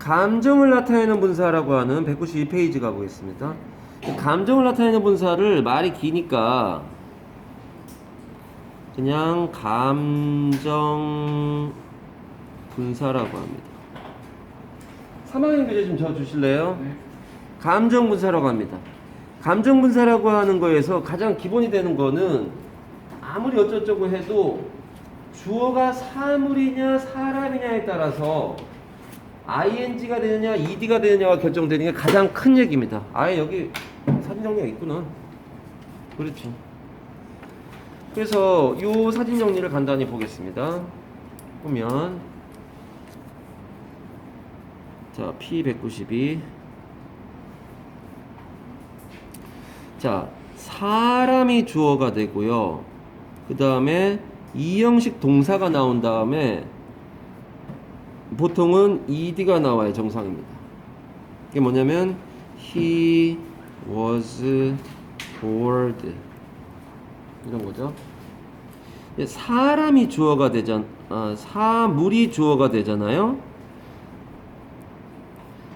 감정을 나타내는 분사라고 하는 192페이지 가보겠습니다. 감정을 나타내는 분사를 말이 기니까 그냥 감정 분사라고 합니다. 3학년 교재 좀 적어주실래요? 네. 감정 분사라고 합니다. 감정 분사라고 하는 거에서 가장 기본이 되는 거는 아무리 어쩌고저쩌고 해도 주어가 사물이냐 사람이냐에 따라서 ing가 되느냐 ed가 되느냐가 결정되는 게 가장 큰 얘기입니다. 아예 여기 사진 정리가 있구나. 그렇죠. 그래서 이 사진 정리를 간단히 보겠습니다. 보면 자 P192 자 사람이 주어가 되고요. 그 다음에 이형식 동사가 나온 다음에 보통은 ed가 나와요 정상입니다. 이게 뭐냐면 he was bored 이런 거죠. 사람이 주어가 되잖, 아, 사물이 주어가 되잖아요.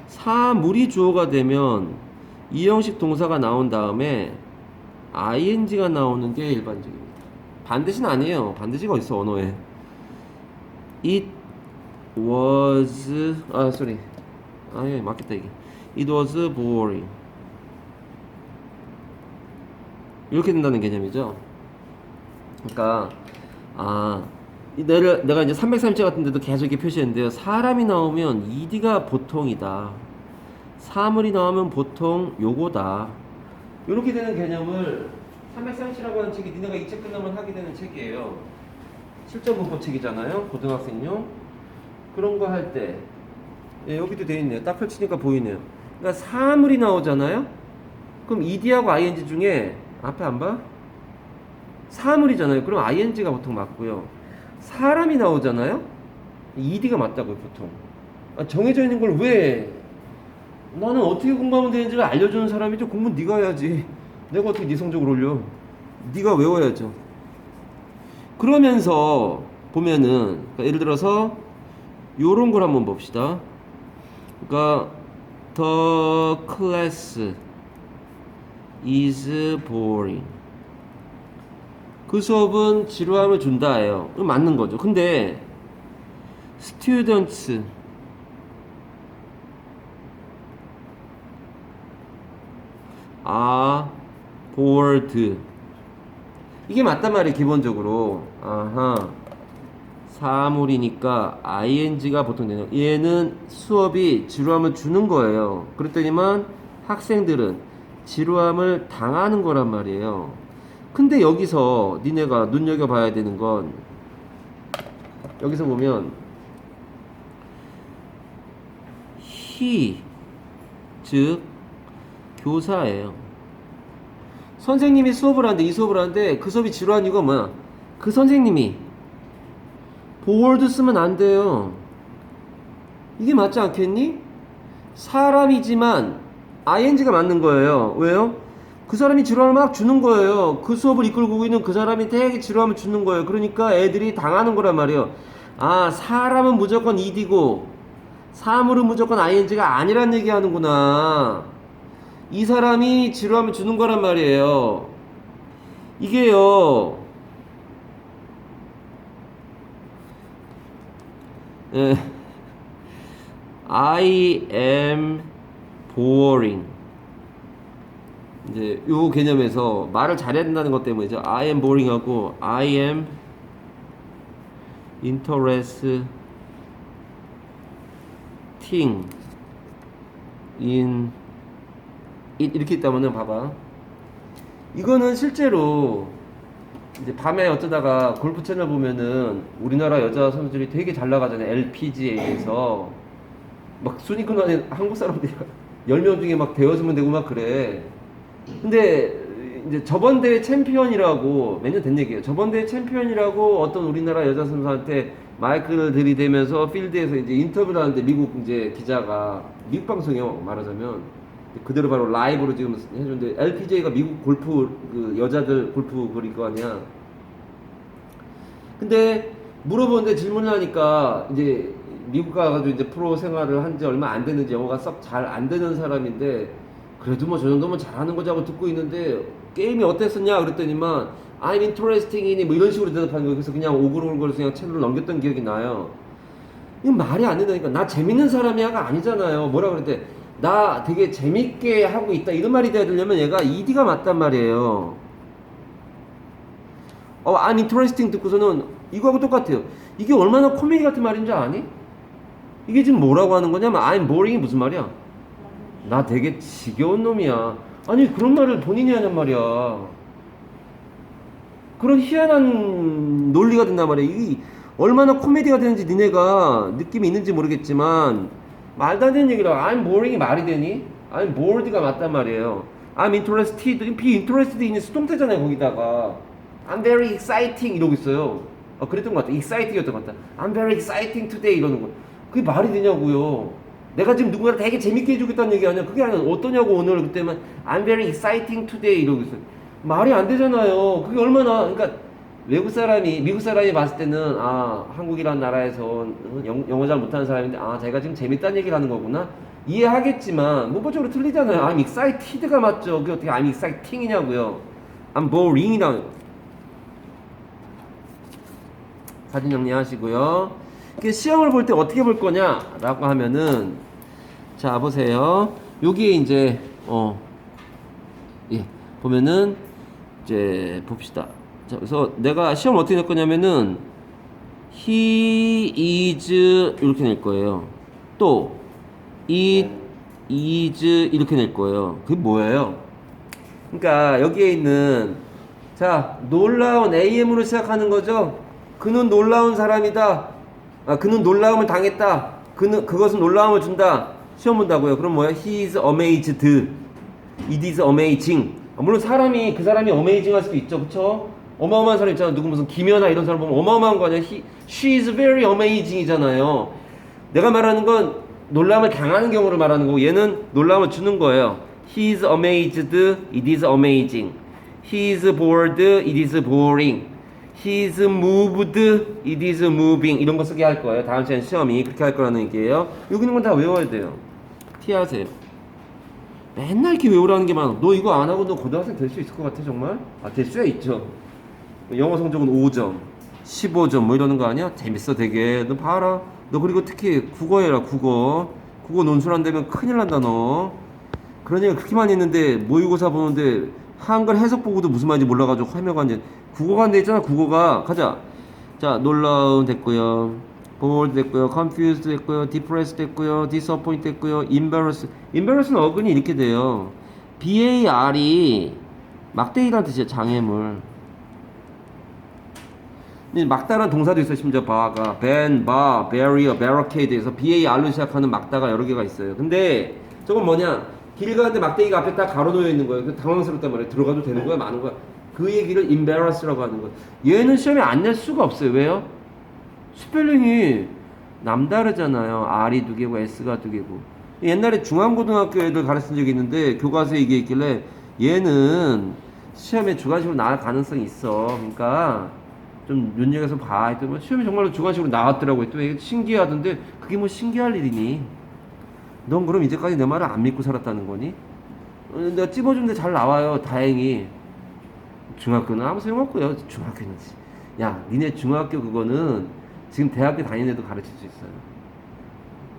사물이 주어가 되면 이 형식 동사가 나온 다음에 ing가 나오는 게 일반적입니다. 반드시는 아니에요. 반드시가 있어 언어에. It was 아 sorry 아 예, 맞겠다 이게. It was boring. 이렇게 된다는 개념이죠. 그러니까 아이 내가 이제 337 같은 데도 계속 이렇게 표시했는데요. 사람이 나오면 ed가 보통이다. 사물이 나오면 보통 요거다. 이렇게 되는 개념을 337이라고 하는 책이 니네가 이 책 끝나면 하게 되는 책이에요. 실전 문법 책이잖아요. 고등학생용. 그런 거 할 때. 예, 여기도 돼 있네요. 딱 펼치니까 보이네요. 그러니까 사물이 나오잖아요. 그럼 ed하고 ing 중에 앞에 안 봐? 사물이잖아요. 그럼 ing가 보통 맞고요. 사람이 나오잖아요. ed가 맞다고요, 보통. 아, 정해져 있는 걸 왜 나는 어떻게 공부하면 되는지를 알려주는 사람이죠. 공부 는 네가 해야지. 내가 어떻게 네 성적을 올려? 네가 외워야죠. 그러면서 보면은 그러니까 예를 들어서 요런 걸 한번 봅시다. 그러니까 the class is boring. 그 수업은 지루함을 준다예요. 맞는 거죠. 근데 students are bored. 이게 맞단 말이에요, 기본적으로. 아하. 사물이니까 ing가 보통 되는. 얘는 수업이 지루함을 주는 거예요. 그랬더니만 학생들은 지루함을 당하는 거란 말이에요. 근데 여기서 니네가 눈여겨봐야 되는 건 여기서 보면 he 즉 교사예요. 선생님이 수업을 하는데 이 수업을 하는데 그 수업이 지루한 이유가 뭐야? 그 선생님이 보월드 쓰면 안 돼요. 이게 맞지 않겠니? 사람이지만 ing가 맞는 거예요. 왜요? 그 사람이 지루함을 막 주는 거예요. 그 수업을 이끌고 있는 그 사람이 되게 지루함을 주는 거예요. 그러니까 애들이 당하는 거란 말이에요. 아, 사람은 무조건 ed고 사물은 무조건 ing가 아니란 얘기 하는구나. 이 사람이 지루함을 주는 거란 말이에요. 이게요. 예. I am boring. 이제 요 개념에서 말을 잘해야 된다는 것 때문이죠. I am boring하고 I am interesting in it 이렇게 있다면은 봐봐. 이거는 실제로 이제 밤에 어쩌다가 골프 채널 보면은 우리나라 여자 선수들이 되게 잘 나가잖아요. LPGA에서 막 순위권 안에 한국 사람들이 10명 중에 막 대여섯 되고 막 그래. 근데 이제 저번 대회 챔피언이라고 몇 년 된 얘기예요. 저번 대회 챔피언이라고 어떤 우리나라 여자 선수한테 마이크를 들이대면서 필드에서 이제 인터뷰를 하는데 미국 이제 기자가 미국 방송이요 말하자면 그대로 바로 라이브로 지금 해주는데 LPGA가 미국 골프 그 여자들 골프 그릴 거 아니야. 근데 물어보는데 질문을 하니까 이제 미국 가가지고 이제 프로 생활을 한 지 얼마 안 됐는지 영어가 썩 잘 안 되는 사람인데 그래도 뭐 저 정도면 잘하는 거자고 듣고 있는데 게임이 어땠었냐 그랬더니만 I'm interesting in it 뭐 이런 식으로 대답하는 거예요. 그래서 그냥 오글오글 그냥 채널을 넘겼던 기억이 나요. 이건 말이 안 된다니까. 나 재밌는 사람이야가 아니잖아요. 뭐라 그랬대? 나 되게 재밌게 하고 있다. 이런 말이 돼야 되려면 얘가 ED가 맞단 말이에요. 어, I'm interesting 듣고서는 이거하고 똑같아요. 이게 얼마나 코미디 같은 말인 줄 아니? 이게 지금 뭐라고 하는 거냐면 I'm boring이 무슨 말이야? 나 되게 지겨운 놈이야. 아니 그런 말을 본인이 하냔 말이야. 그런 희한한 논리가 된단 말이야. 이 얼마나 코미디가 되는지 니네가 느낌이 있는지 모르겠지만 말도 안 되는 얘기라 I'm boring이 말이 되니? I'm bored가 맞단 말이에요. I'm interested, be interested in 수동태잖아요 거기다가. I'm very exciting 이러고 있어요. 어, 그랬던 것 같아. exciting이었던 것 같아. I'm very exciting today 이러는 거. 그게 말이 되냐고요. 내가 지금 누군가를 되게 재밌게 해주겠다는 얘기 아니야. 그게 아니라 어떠냐고 오늘 그때만 I'm very exciting today 이러고 있어요. 말이 안 되잖아요. 그게 얼마나 그러니까 외국 사람이 미국 사람이 봤을 때는 아 한국이란 나라에서 영, 영어 잘 못하는 사람인데 아 자기가 지금 재밌다는 얘기를 하는 거구나 이해하겠지만 문법적으로 틀리잖아요. I'm excited가 맞죠. 그게 어떻게 I'm exciting이냐고요. I'm boring이라 사진 정리하시고요. 그 시험을 볼 때 어떻게 볼 거냐 라고 하면은 자 보세요. 여기에 이제 어 예, 보면은 이제 봅시다. 자, 그래서 내가 시험 어떻게 낼 거냐면은 he is 이렇게 낼 거예요. 또 it is 이렇게 낼 거예요. 그게 뭐예요? 그러니까 여기에 있는 자 놀라운 AM으로 시작하는 거죠. 그는 놀라운 사람이다. 아, 그는 놀라움을 당했다. 그는 그것은 놀라움을 준다. 시험 본다고요. 그럼 뭐야? He is amazed. It is amazing. 아, 물론 사람이 그 사람이 amazing 할 수도 있죠. 그쵸 어마어마한 사람 있잖아. 누구 무슨 김연아 이런 사람 보면 어마어마한 거 아니야? He, she is very amazing이잖아요. 내가 말하는 건 놀람을 당하는 경우를 말하는 거고 얘는 놀람을 주는 거예요. He is amazed. It is amazing. He is bored. It is boring. He is moved. It is moving. 이런 거 쓰게 할 거예요. 다음 시간 시험이 그렇게 할 거라는 얘기예요. 여기 있는 건 다 외워야 돼요. 티하세요. 맨날 이렇게 외우라는 게 많아. 너 이거 안 하고 너 고등학생 될 수 있을 것 같아 정말? 아 될 수야 있죠. 영어 성적은 5점, 15점 뭐 이러는 거 아니야? 재밌어 되게. 너 봐라. 너 그리고 특히 국어 해라 국어. 국어 논술 안 되면 큰일 난다 너. 그런 얘기 그렇게 많이 했는데 모의고사 보는데 한글 해석 보고도 무슨 말인지 몰라가지고 화면가 이제 국어가 안 돼 있잖아 국어가 가자. 자 놀라운 됐고요. bored 됐고요. confused 됐고요. depressed 됐고요. disappoint 됐고요. embarrassed. 어근이 이렇게 돼요. bar이 막대기란 뜻이야 장애물. 막다란 동사도 있어 심지어 바가 ban, bar, barrier, barricade에서 bar로 시작하는 막다가 여러 개가 있어요. 근데 저건 뭐냐? 길 가는데 막대기가 앞에 딱 가로 놓여 있는 거예요. 그 당황스럽단 말이에요. 들어가도 되는 거야, 마는 거야. 그 얘기를 embarrass라고 하는 거예요. 얘는 시험에 안 낼 수가 없어요. 왜요? 스펠링이 남다르잖아요. R이 두 개고 S가 두 개고. 옛날에 중앙고등학교 애들 가르친 적이 있는데 교과서에 이게 있길래 얘는 시험에 주관식으로 나갈 가능성이 있어. 그러니까 좀 눈여겨서 봐. 했더니 뭐 시험이 정말로 주관식으로 나왔더라고. 했더니 이게 신기하던데 그게 뭐 신기할 일이니? 넌 그럼 이제까지 내 말을 안 믿고 살았다는 거니? 어, 내가 찝어준데 잘 나와요. 다행히. 중학교는 아무 소용없고요. 중학교는. 야, 니네 중학교 그거는 지금 대학교 다니는 애도 가르칠 수 있어요.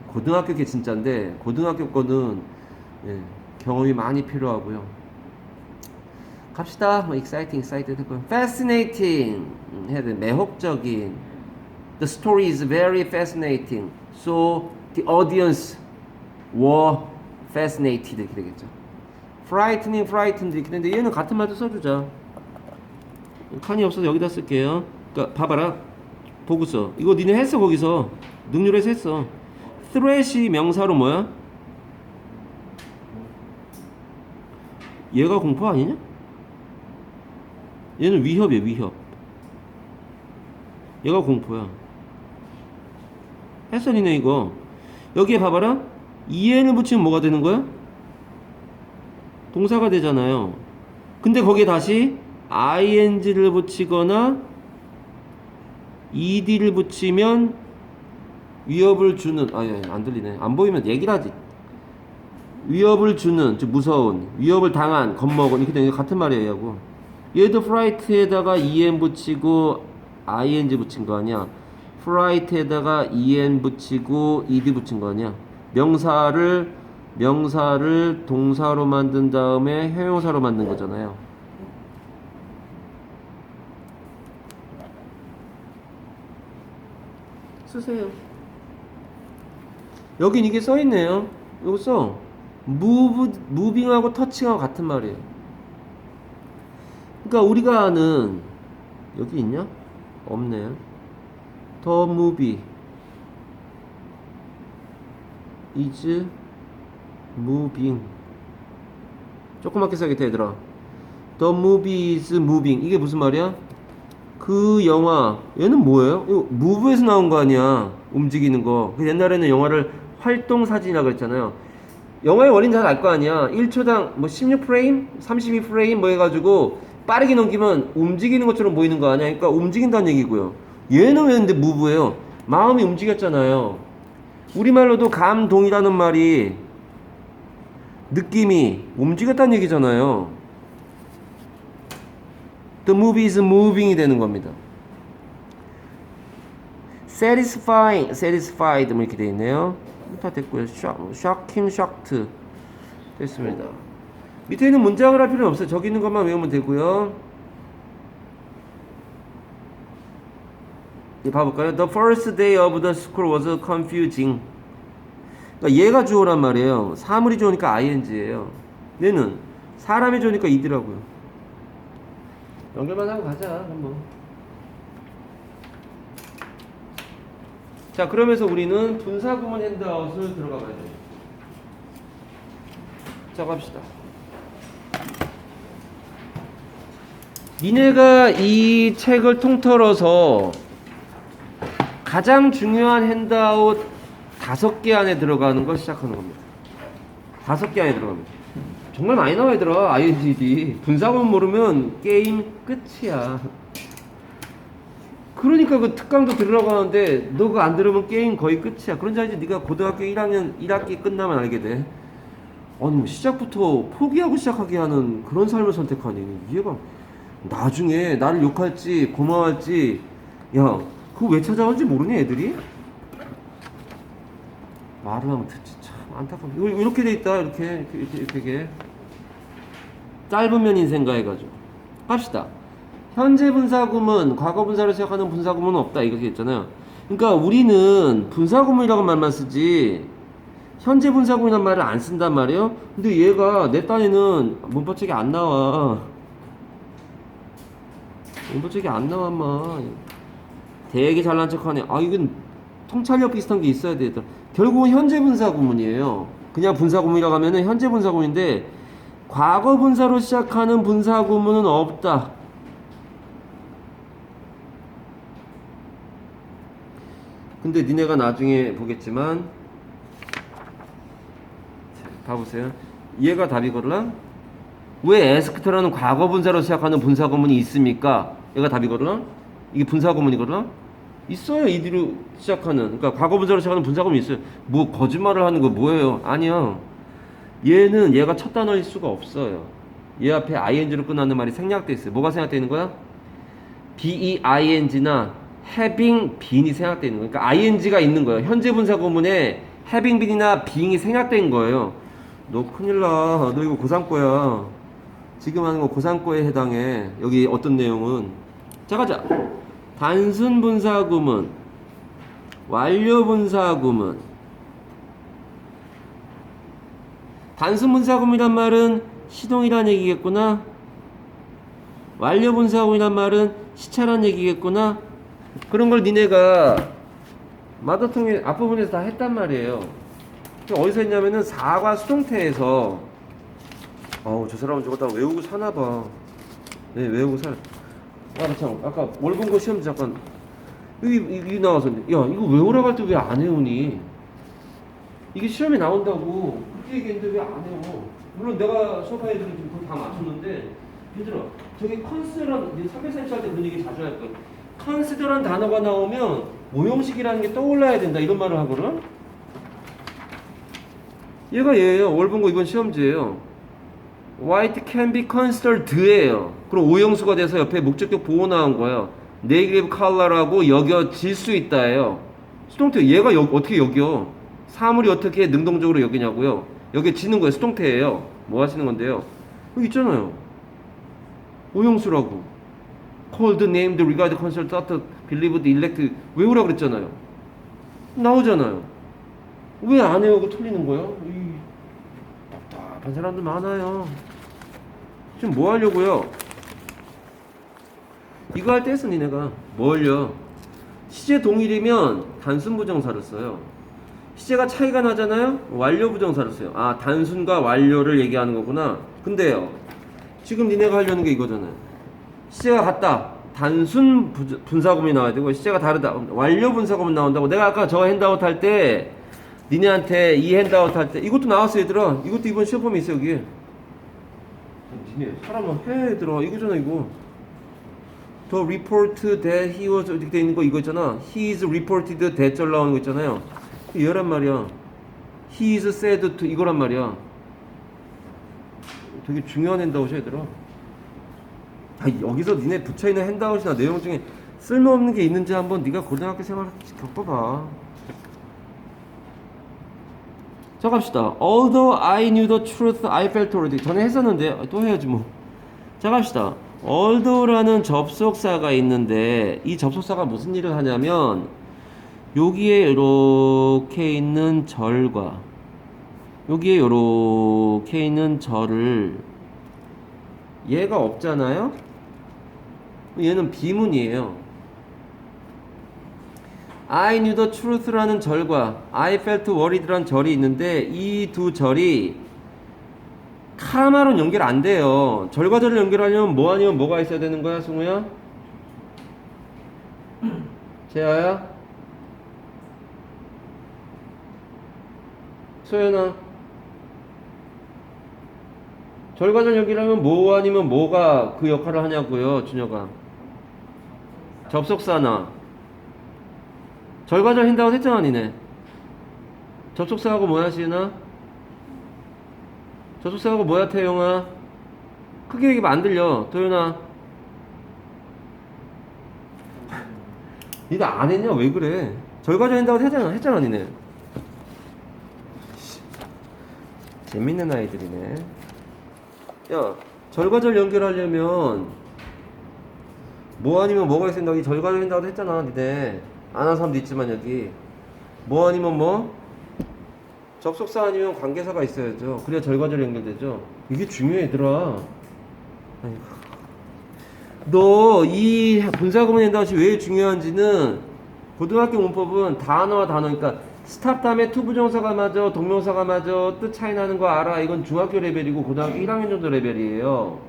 고등학교 게 진짜인데 고등학교 거는 예, 경험이 많이 필요하고요. 갑시다. 뭐 exciting, excited 했고요. fascinating 음, 해야 돼. 매혹적인. The story is very fascinating. So the audience were fascinated 이렇게 되겠죠. frightening, frightened 이렇게 되는데 얘는 같은 말도 써주자. 칸이 없어서 여기다 쓸게요. 그러니까 봐봐라. 보고서. 이거 니네 했어 거기서. 능률에서 했어. threat이 명사로 뭐야? 얘가 공포 아니냐? 얘는 위협이야 위협. 얘가 공포야. 니네 이거. 여기에 봐봐라. 이해는 붙이면 뭐가 되는 거야? 동사가 되잖아요. 근데 거기에 다시 ing를 붙이거나 ed를 붙이면 위협을 주는 아예 안 들리네 안 보이면 얘기를 하지 위협을 주는 즉 무서운 위협을 당한 겁먹은 이렇게 되는 게 같은 말이에요 하고 얘도 프라이트에다가 en 붙이고 ing 붙인 거 아니야 프라이트에다가 en 붙이고 ed 붙인 거 아니야 명사를 명사를 동사로 만든 다음에 형용사로 만든 거잖아요 쓰세요 여긴 이게 써 있네요. 이거 써. move, moving하고 touching하고 같은 말이에요. 그러니까 우리가 아는 여기 있냐? 없네. the movie is moving. 조그맣게 써야겠다 얘들아. the movie is moving. 이게 무슨 말이야? 그 영화 얘는 뭐예요? 이거 무브에서 나온 거 아니야 움직이는 거그 옛날에는 영화를 활동 사진이라고 했잖아요 영화의 원리는 잘 알 거 아니야 1초당 뭐 16프레임 32프레임 뭐 해가지고 빠르게 넘기면 움직이는 것처럼 보이는 거 아니야 그러니까 움직인다는 얘기고요 얘는 왜 근데 무브예요 마음이 움직였잖아요 우리말로도 감동이라는 말이 느낌이 움직였다는 얘기잖아요 The movie is moving이 되는 겁니다. satisfying, satisfied 뭐 이렇게 돼 있네요. 다 됐고요. shock, shocking, shocked 됐습니다. 밑에 있는 문장을 할 필요는 없어요. 저기 있는 것만 외우면 되고요. 이 봐볼까요? The first day of the school was confusing. 그러니까 얘가 주어란 말이에요. 사물이 주어니까 ing예요. 얘는 사람이 주어니까 이더라고요. 연결만 하고 가자 한번 자 그러면서 우리는 분사구문 핸드아웃을 들어가 봐야 돼요 자 갑시다 니네가 이 책을 통틀어서 가장 중요한 핸드아웃 다섯 개 안에 들어가는 걸 시작하는 겁니다. 다섯 개 안에 들어갑니다. 정말 많이 나와 얘들아 INGD 분사구문 모르면 게임 끝이야. 그러니까 그 특강도 들으라고 하는데 너 그거 안 들으면 게임 거의 끝이야. 그런 자 이제 네가 고등학교 1학년 1학기 끝나면 알게 돼. 아니 뭐 시작부터 포기하고 시작하게 하는 그런 삶을 선택하니 이해가 나중에 나를 욕할지 고마워할지 야 그거 왜 찾아오는지 모르니 애들이? 말을 하면 듣지 참 이거 이렇게 돼 있다 이렇게 이렇게 이렇게, 이렇게. 짧으면 인생가 해가지고. 합시다. 현재 분사구문 과거 분사로 시작하는 분사구문은 없다 이렇게 했잖아요. 그러니까 우리는 분사구문이라고 말만 쓰지 현재 분사구문이란 말을 안 쓴단 말이에요? 근데 얘가 내 딴에는 문법책에 안 나와 문법책에 안 나와 마. 되게 잘난 척하네. 아 이건 통찰력 비슷한 게 있어야 돼. 결국은 현재 분사 구문이에요. 그냥 분사 구문이라고 하면은 현재 분사 구문인데 과거 분사로 시작하는 분사 구문은 없다. 근데 니네가 나중에 보겠지만 자, 봐보세요. 얘가 답이거든 왜 에스크트라는 과거 분사로 시작하는 분사 구문이 있습니까? 얘가 답이거든? 이게 분사 구문이거든? 있어요 이대로 시작하는. 그러니까 과거 분사로 시작하는 분사 구문이 있어요. 뭐 거짓말을 하는 거 뭐예요? 아니요. 얘는 얘가 첫 단어일 수가 없어요. 얘 앞에 ing로 끝나는 말이 생략돼 있어요. 뭐가 생략돼 있는 거야? being나 having been이 생략돼 있는 거예요 그러니까 ing가 있는 거예요 현재 분사 구문에 having been이나 being이 생략된 거예요. 너 큰일 나 너 이거 고3 거야 지금 하는 거 고3 거에 해당해 여기 어떤 내용은 자 가자 단순 분사 구문, 완료 분사 구문. 단순 분사 구문이란 말은 시동이란 얘기겠구나. 완료 분사 구문이란 말은 시차란 얘기겠구나. 그런 걸 니네가 마더통의 앞부분에서 다 했단 말이에요. 어디서 했냐면은 사과 수동태에서 어우 저 사람은 저거 다 외우고 사나 봐. 네 외우고 사. 아, 참, 아까 월분고 시험 잠깐 여기, 여기 나와서 야 이거 외우라고 할 때 왜 안 외우니? 이게 시험에 나온다고 그렇게 얘기했는데 왜 안 외워? 물론 내가 수업한 애들은 지금 다 맞췄는데 얘들아 저기 컨스란 330할 때 그런 얘기 자주 할 거야 컨시더란 단어가 나오면 오형식이라는 게 떠올라야 된다 이런 말을 하거든. 얘가 얘예요. 월분고 이번 시험지예요. White can be considered예요. 그럼 오형수가 돼서 옆에 목적격 보호 나온 거예요. Negative color라고 여겨질 수 있다예요. 수동태 얘가 여- 어떻게 여겨? 사물이 어떻게 능동적으로 여기냐고요? 여겨지는 거예요. 수동태예요. 뭐 하시는 건데요? 여기 있잖아요. 오형수라고. Called, named, regarded, considered, thought, believed, elect 외우라 그랬잖아요. 나오잖아요. 왜 안 외우고 틀리는 거예요? 이 답답한 사람들 많아요. 지금 뭐 하려고요? 이거 할 때 했어 니네가 뭘요? 시제 동일이면 단순 부정사를 써요. 시제가 차이가 나잖아요. 완료 부정사를 써요. 아 단순과 완료를 얘기하는 거구나. 근데요. 지금 니네가 하려는 게 이거잖아요. 시제가 같다. 단순 부- 분사구문이 나와야 되고 시제가 다르다. 완료 분사구문 나온다고. 내가 아까 저 핸드아웃 할 때 니네한테 이 핸드아웃 할 때 이것도 나왔어 얘들아. 이것도 이번 시험 범위 있어 여기. 니네 사람은 해 얘들아. 이거잖아 이거. 더 report that he was 이렇게 돼 있는 거 이거 있잖아. He is reported that 절 나오는 거 있잖아요. 얘란 말이야. He is said to 이거란 말이야. 되게 중요한 핸드아웃이야 얘들아. 아, 여기서 니네 붙여있는 핸드아웃이나 내용 중에 쓸모없는 게 있는지 한번 네가 고등학교 생활 겪어봐. 자 갑시다. Although I knew the truth, I felt already. 전에 했었는데 또 해야지 뭐. 자 갑시다. although라는 접속사가 있는데 이 접속사가 무슨 일을 하냐면 여기에 이렇게 있는 절과 여기에 이렇게 있는 절을 얘가 없잖아요. 얘는 비문이에요. I knew the truth라는 절과 I felt worried라는 절이 있는데 이 두 절이 카마로는 연결 안 돼요. 절과 절을 연결하려면 뭐 아니면 뭐가 있어야 되는 거야, 승우야? 재아야? 소연아? 절과 절 연결하면 뭐 아니면 뭐가 그 역할을 하냐고요, 준혁아. 접속사나. 절과 절 한다고 했잖아, 니네. 접속사하고 뭐야, 시은아? 접속사하고 뭐야, 태용아? 크게 얘기하면 안 들려, 도윤아. 니네 안 했냐? 왜 그래? 절과 절 한다고 했잖아, 했잖아, 니네. 재밌는 아이들이네. 야, 절과절 연결하려면 뭐 아니면 뭐가 있으면 여기 절과절 한다고 했잖아, 니네. 안한 사람도 있지만 여기 뭐 아니면 뭐 접속사 아니면 관계사가 있어야죠. 그래야 절과절 연결되죠. 이게 중요해, 얘들아. 너이 분사구문 한다고 왜 중요한지는 고등학교 문법은 단어와 단어, 그러니까 스탑 다음에 투부정사가 맞아, 동명사가 맞아, 뜻 차이 나는 거 알아. 이건 중학교 레벨이고 고등학교 1학년 정도 레벨이에요.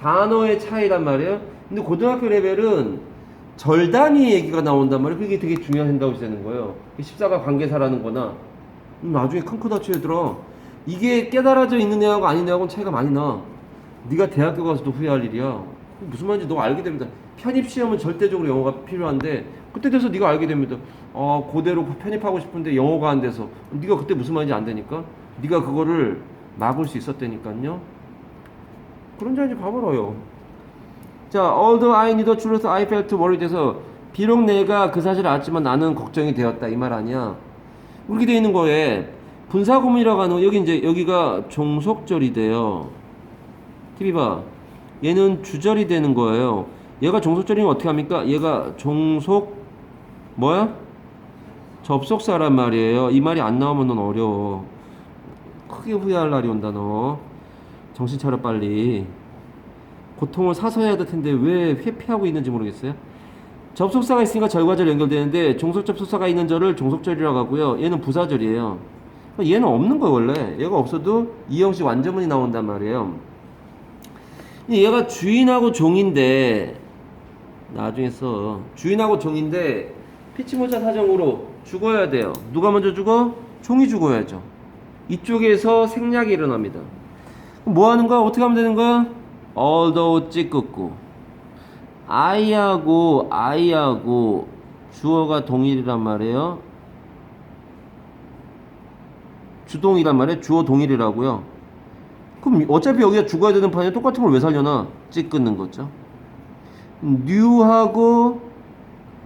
단어의 차이란 말이에요. 근데 고등학교 레벨은 절 단위 얘기가 나온단 말이에요. 그게 되게 중요한다고 되는 거예요. 14가 관계사라는 거나. 음, 나중에 큰코 다쳐 얘들아. 이게 깨달아져 있는 애하고 아닌 애하고는 차이가 많이 나. 네가 대학교 가서도 후회할 일이야. 무슨 말인지 너 알게 됩니다. 편입 시험은 절대적으로 영어가 필요한데 그때 돼서 네가 알게 됩니다. 아, 그대로 편입하고 싶은데 영어가 안 돼서 네가 그때 무슨 말인지 안 되니까 네가 그거를 막을 수 있었다니까요. 그런 줄 알지 봐봐라요. 자, although I knew the truth, I felt worried 해서 비록 내가 그 사실을 알지만 나는 걱정이 되었다 이 말 아니야. 이렇게 돼 있는 거에 분사구문이라고 하는 거, 여기 이제 여기가 종속절이 돼요. TV 봐. 얘는 주절이 되는 거예요. 얘가 종속절이면 어떻게 합니까? 얘가 종속 뭐야? 접속사란 말이에요. 이 말이 안 나오면 넌 어려워. 크게 후회할 날이 온다 너. 정신 차려 빨리. 고통을 사서 해야 될 텐데 왜 회피하고 있는지 모르겠어요. 접속사가 있으니까 절과절 연결되는데 종속 접속사가 있는 절을 종속절이라고 하고요. 얘는 부사절이에요. 얘는 없는 거예요 원래. 얘가 없어도 이 형식 완전문이 나온단 말이에요. 얘가 주인하고 종인데 나중에 써 주인하고 종인데 피치모자 사정으로 죽어야 돼요 누가 먼저 죽어? 종이 죽어야죠 이쪽에서 생략이 일어납니다 뭐 하는 거야? 어떻게 하면 되는 거야? Although 찌끄고 I하고 I하고 주어가 동일이란 말이에요. 주동이란 말이에요. 주어 동일이라고요. 그럼 어차피 여기가 죽어야 되는 판에 똑같은 걸 왜 살려나? 찍 끊는 거죠. new하고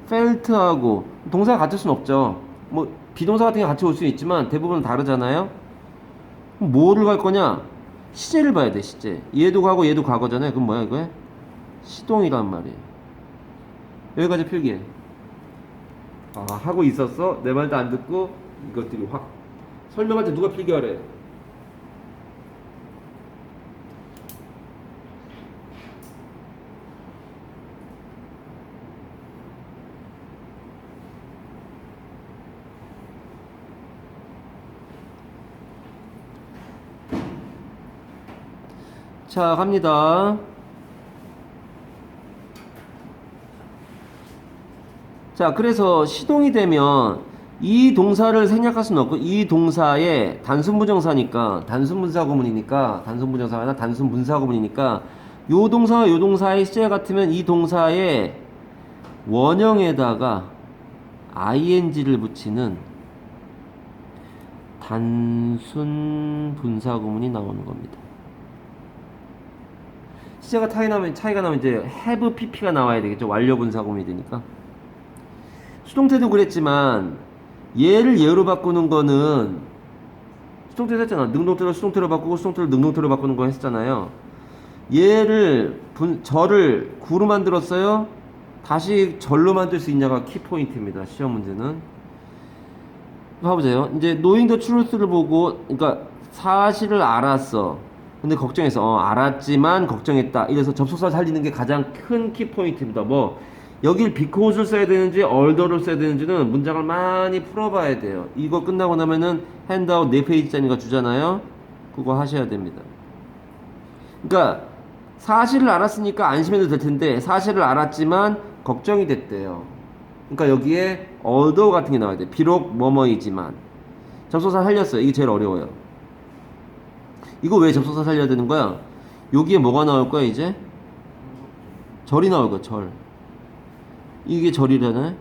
felt하고 동사가 같을 순 없죠. 뭐 비동사 같은 게 같이 올수 있지만 대부분 다르잖아요. 뭐를 갈 거냐? 시제를 봐야 돼, 시제. 얘도 과거, 얘도 과거잖아요. 그럼 뭐야, 이거야? 시동이란 말이에요. 여기까지 필기해. 아, 하고 있었어? 내 말도 안 듣고 이것들이 확 설명할 때 누가 필기하래? 자, 갑니다. 자, 그래서 시동이 되면 이 동사를 생략할 수는 없고 이 동사의 단순 부정사니까 단순 분사 구문이니까 단순 부정사가 아니라 단순 분사 구문이니까 요 동사와 요 동사의 시제 같으면 이 동사의 원형에다가 ing를 붙이는 단순 분사 구문이 나오는 겁니다. 시제가 차이 나면 차이가 나면 이제 have pp가 나와야 되겠죠. 완료 분사 구문이 되니까. 수동태도 그랬지만 얘를 얘로 바꾸는 거는 수동태 했잖아. 능동태를 수동태로 바꾸고 수동태를 능동태로 바꾸는 거 했잖아요. 얘를 분, 절을 구로 만들었어요. 다시 절로 만들 수 있냐가 키 포인트입니다. 시험 문제는. 봐보세요. 이제 the truth를 보고, 그러니까 사실을 알았어. 근데 걱정해서, 어, 알았지만 걱정했다. 이래서 접속사 살리는 게 가장 큰 키포인트입니다. 뭐, 여길 because를 써야 되는지 although를 써야 되는지는 문장을 많이 풀어봐야 돼요. 이거 끝나고 나면은 핸드아웃 4페이지짜리가 주잖아요. 그거 하셔야 됩니다. 그러니까 사실을 알았으니까 안심해도 될 텐데 사실을 알았지만 걱정이 됐대요. 그러니까 여기에 although 같은 게 나와야 돼. 비록 뭐뭐이지만 접속사 살렸어요. 이게 제일 어려워요. 이거 왜 접속사 살려야 되는 거야? 여기에 뭐가 나올 거야 이제? 절이 나올 거야 절. 이게 절이라네.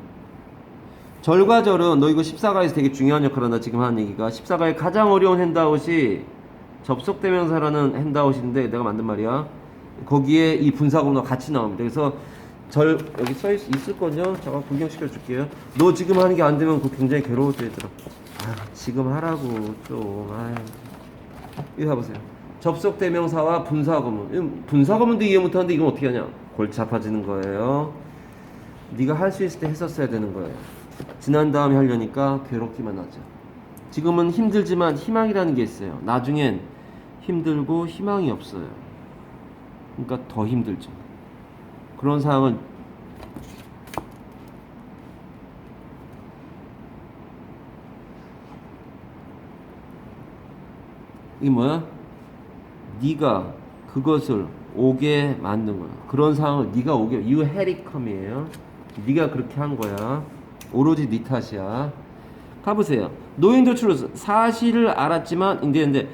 절과 절은 너 이거 14가에서 되게 중요한 역할을 한다 지금 하는 얘기가 14가의 가장 어려운 핸드아웃이 접속대명사라는 핸드아웃인데 내가 만든 말이야 거기에 이 분사구문과 같이 나옵니다 그래서 절 여기 써 있, 있을거든요 잠깐 구경시켜 줄게요 너 지금 하는 게 안 되면 그거 굉장히 괴로울 때 얘들아 아 지금 하라고 좀 아유 이거 봐보세요 접속 대명사와 분사 구문 분사 구문도 이해 못하는데 이건 어떻게 하냐 골치 아파지는 거예요 네가 할 수 있을 때 했었어야 되는 거예요. 지난 다음에 하려니까 괴롭기만 하죠. 지금은 힘들지만 희망이라는 게 있어요. 나중엔 힘들고 희망이 없어요. 그러니까 더 힘들죠. 그런 상황은 이게 뭐야? 네가 그것을 오게 만든 거야. 그런 상황을 네가 오게 you had it come이에요. 네가 그렇게 한 거야. 오로지 네 탓이야. 가보세요. knowing the truth. 사실을 알았지만 근데 근데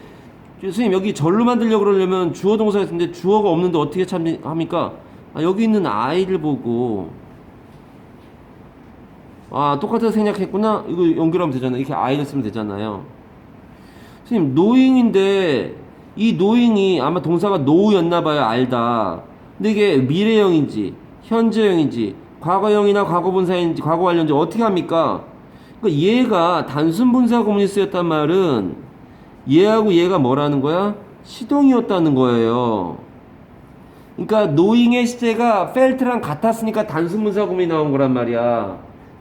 선생님 여기 절로 만들려고 그러려면 주어 동사가 있는데 주어가 없는데 어떻게 참 합니까? 아, 여기 있는 아이를 보고 아 똑같아서 생략했구나 이거 연결하면 되잖아요 이렇게 아이를 쓰면 되잖아요 선생님 knowing인데 이 knowing이 아마 동사가 know였나 봐요 알다 근데 이게 미래형인지 현재형인지 과거형이나 과거분사인지 과거 완료인지 어떻게 합니까? 그러니까 얘가 단순 분사 구문이 쓰였단 말은 얘하고 얘가 뭐라는 거야? 시동이었다는 거예요. 그러니까 노잉의 시제가 펠트랑 같았으니까 단순 분사 구문이 나온 거란 말이야.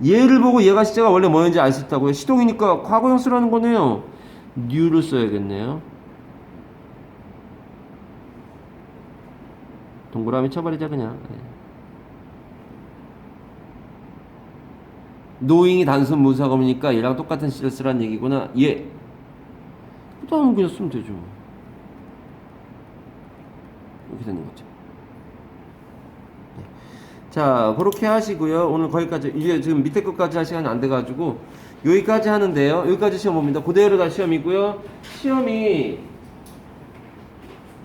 얘를 보고 얘가 시제가 원래 뭐였는지 알 수 있다고요. 시동이니까 과거형 쓰라는 거네요. New를 써야겠네요. 동그라미 쳐버리자 그냥. 네. 노잉이 단순 무사검이니까 얘랑 똑같은 시를 쓰란 얘기구나. 예. 그 다음 그냥 쓰면 되죠. 이렇게 되는 거죠. 네. 자, 그렇게 하시고요. 오늘 거기까지, 이제 지금 밑에 것까지 할 시간이 안 돼가지고, 여기까지 하는데요. 여기까지 시험 봅니다. 그대로 다 시험이고요. 시험이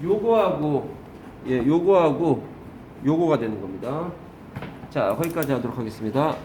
요거하고, 예, 요거하고, 요거가 되는 겁니다. 자, 거기까지 하도록 하겠습니다.